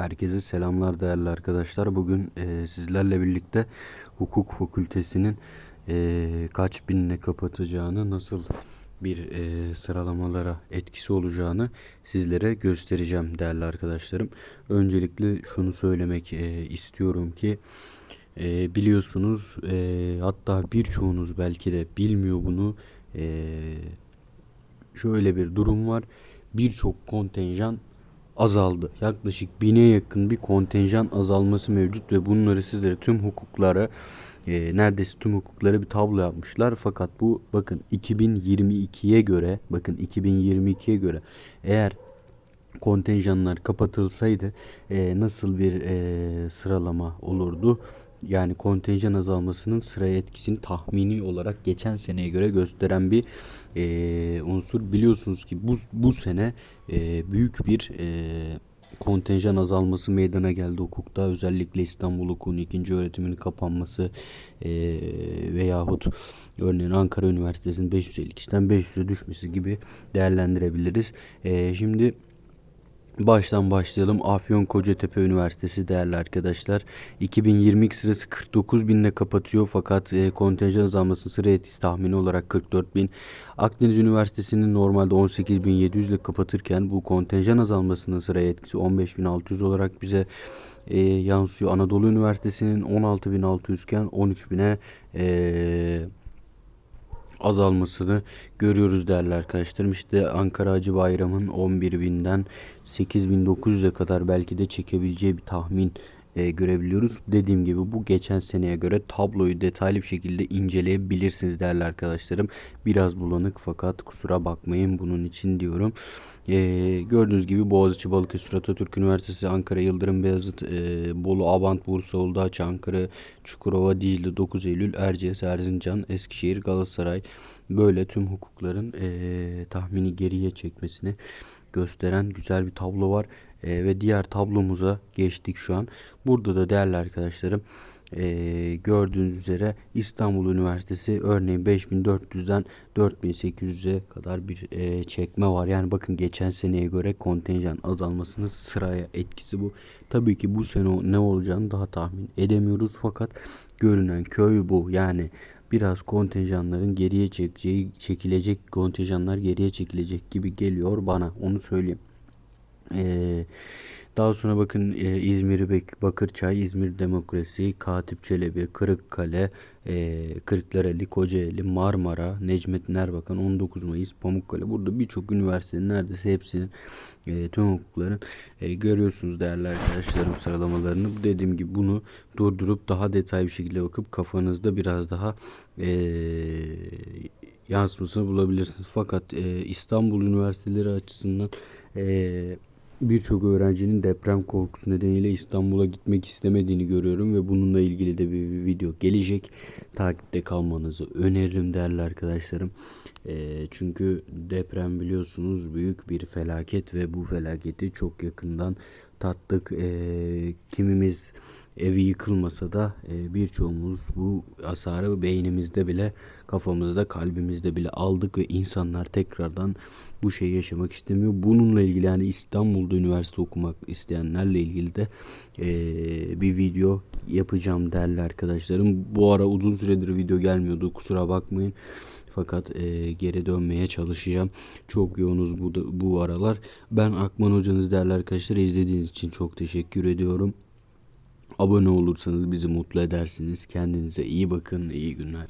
Herkese selamlar değerli arkadaşlar. Bugün e, sizlerle birlikte hukuk fakültesinin e, kaç binle kapatacağını, nasıl bir e, sıralamalara etkisi olacağını sizlere göstereceğim değerli arkadaşlarım. Öncelikle şunu söylemek e, istiyorum ki e, biliyorsunuz e, hatta birçoğunuz belki de bilmiyor bunu. E, şöyle bir durum var. Birçok kontenjan azaldı. Yaklaşık bine yakın bir kontenjan azalması mevcut ve bunları sizlere tüm hukuklara e, neredeyse tüm hukuklara bir tablo yapmışlar. Fakat bu bakın 2022'ye göre bakın 2022'ye göre eğer kontenjanlar kapatılsaydı e, nasıl bir e, sıralama olurdu? Yani kontenjan azalmasının sıraya etkisini tahmini olarak geçen seneye göre gösteren bir e, unsur. Biliyorsunuz ki bu, bu sene e, büyük bir e, kontenjan azalması meydana geldi hukukta. Özellikle İstanbul Hukuk'un ikinci öğretiminin kapanması e, veyahut örneğin Ankara Üniversitesi'nin 550 kişiden 500'e düşmesi gibi değerlendirebiliriz. E, şimdi Baştan başlayalım. Afyon Kocatepe Üniversitesi değerli arkadaşlar. 2022 sırası 49 binle kapatıyor fakat e, kontenjan azalması sıra etkisi tahmini olarak 44 bin. Akdeniz Üniversitesi'nin normalde 18.700 ile kapatırken bu kontenjan azalmasının sıra etkisi 15.600 olarak bize e, yansıyor. Anadolu Üniversitesi'nin 16.600 iken 13.000'e e, azalmasını görüyoruz değerli arkadaşlarım. İşte Ankara Hacı Bayram'ın 11.000'den 8.900'e kadar belki de çekebileceği bir tahmin e, görebiliyoruz. Dediğim gibi bu geçen seneye göre tabloyu detaylı bir şekilde inceleyebilirsiniz değerli arkadaşlarım. Biraz bulanık fakat kusura bakmayın bunun için diyorum. E, gördüğünüz gibi Boğaziçi, Balıkesir, Atatürk Üniversitesi, Ankara, Yıldırım Beyazıt, e, Bolu, Abant, Bursa, Uludağ, Çankırı, Çukurova, Dicle, 9 Eylül, Erciyes, Erzincan, Eskişehir, Galatasaray böyle tüm hukukların e, tahmini geriye çekmesini gösteren güzel bir tablo var. E, ve diğer tablomuza geçtik şu an. Burada da değerli arkadaşlarım e, gördüğünüz üzere İstanbul Üniversitesi örneğin 5400'den 4800'e kadar bir e, çekme var. Yani bakın geçen seneye göre kontenjan azalmasının sıraya etkisi bu. Tabii ki bu sene ne olacağını daha tahmin edemiyoruz fakat görünen köy bu. Yani biraz kontenjanların geriye çekeceği, çekilecek kontenjanlar geriye çekilecek gibi geliyor bana. Onu söyleyeyim. Ee, daha sonra bakın e, İzmir Bek Bakırçay, İzmir Demokrasi, Katip Çelebi, Kırıkkale, e, Kırklareli, Kocaeli, Marmara, Necmettin Erbakan, 19 Mayıs, Pamukkale. Burada birçok üniversitenin neredeyse hepsinin e, tüm hukukların e, görüyorsunuz değerli arkadaşlarım sıralamalarını. Dediğim gibi bunu durdurup daha detaylı bir şekilde bakıp kafanızda biraz daha e, yansımasını bulabilirsiniz. Fakat e, İstanbul Üniversiteleri açısından e, birçok öğrencinin deprem korkusu nedeniyle İstanbul'a gitmek istemediğini görüyorum ve bununla ilgili de bir, video gelecek. Takipte kalmanızı öneririm değerli arkadaşlarım. E, çünkü deprem biliyorsunuz büyük bir felaket ve bu felaketi çok yakından tattık. E, kimimiz evi yıkılmasa da e, birçoğumuz bu hasarı beynimizde bile, kafamızda, kalbimizde bile aldık ve insanlar tekrardan bu şeyi yaşamak istemiyor. Bununla ilgili yani İstanbul'da üniversite okumak isteyenlerle ilgili de e, bir video yapacağım değerli arkadaşlarım. Bu ara uzun süredir video gelmiyordu kusura bakmayın. Fakat e, geri dönmeye çalışacağım. Çok yoğunuz bu, bu aralar. Ben Akman hocanız değerli arkadaşlar. izlediğiniz için çok teşekkür ediyorum. Abone olursanız bizi mutlu edersiniz. Kendinize iyi bakın. İyi günler.